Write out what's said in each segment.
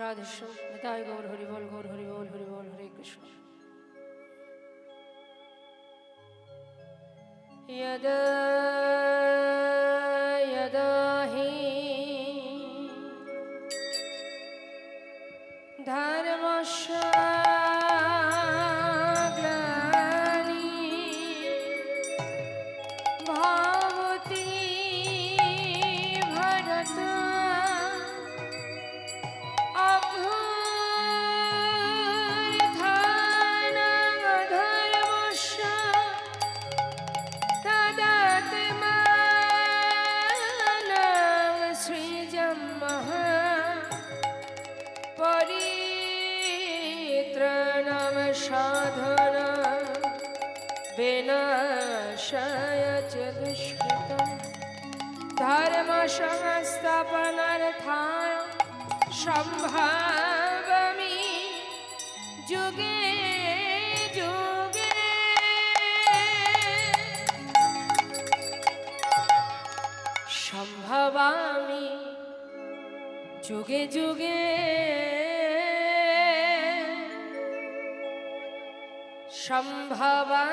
রাধেশ্য নিতাই গৌর হরিবল গৌর হরিবল হরিবল হরে কৃষ্ণ। यद् সৃজম মহা পরিত্রাণম সাধন বিনাশায় চ দুষ্কৃত ধর্ম সংস্থাপনার্থায় সম্ভাবমি যুগে যুগে ভবামি যুগে যুগে। সম্ভবামি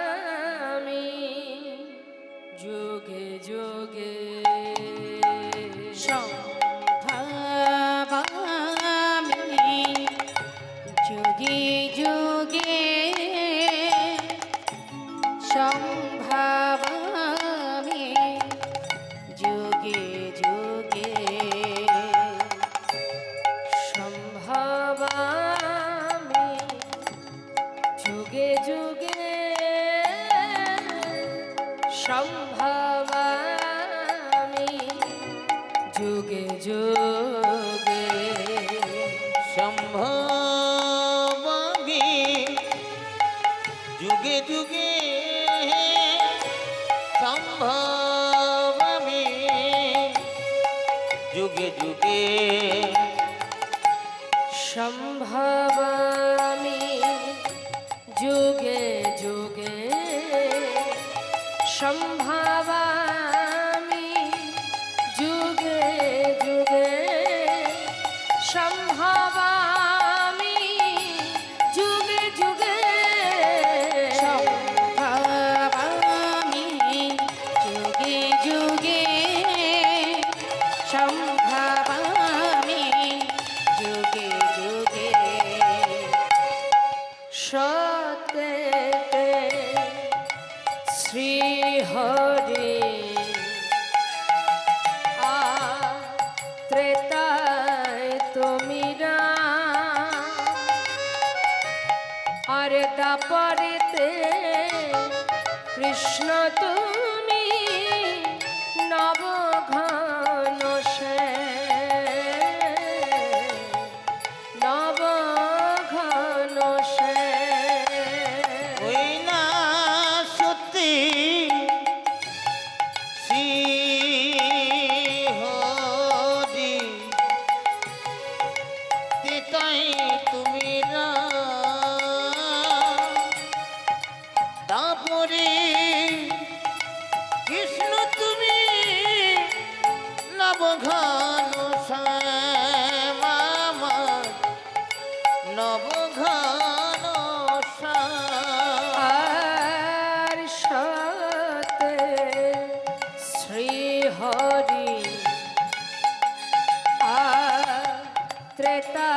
যুগে যুগে। সম্ভ সম্ভবামি। যুগে যুগে সম্ভবা কৃষ্ণ তো হরি আ ত্রেতা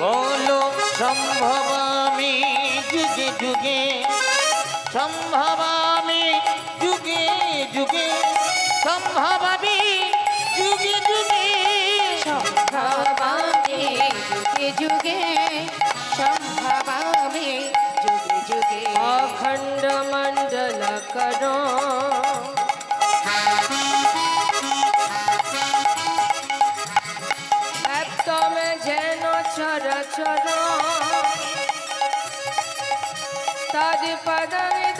যুগে সম্ভব আমি যুগে যুগে সম্ভবামি যেন চর চর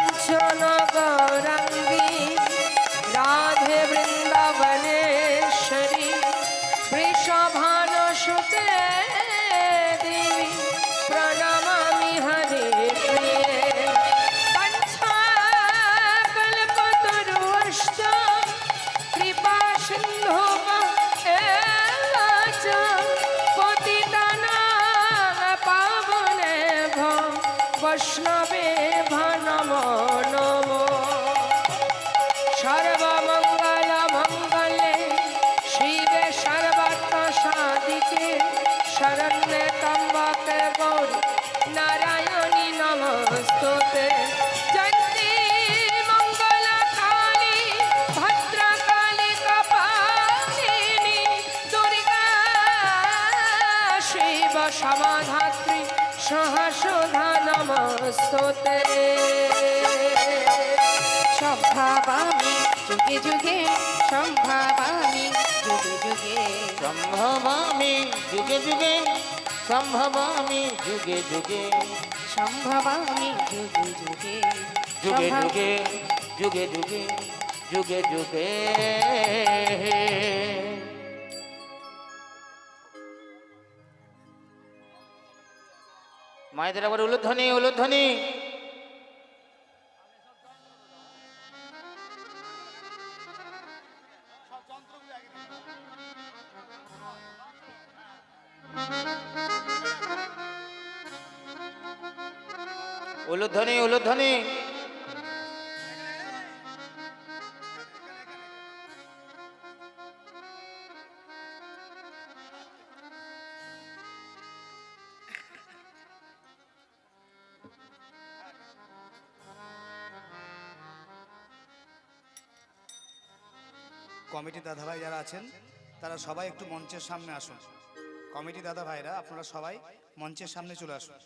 নমস্তুতে সম্ভবামি যুগে যুগে সম্ভবামি যুগে যুগে। সম্ভবামি যুগে যুগে সম্ভবামি যুগে যুগে। সম্ভবামি যুগে যুগে যুগে যুগে যুগে যুগে যুগে যুগে। মায়েদের আবার উলুধ্বনি উলুধ্বনি। কমিটি দাদা ভাই যারা আছেন, তারা সবাই একটু মঞ্চের সামনে আসুন। কমিটি দাদা ভাইরা আপনারা সবাই মঞ্চের সামনে চলে আসুন।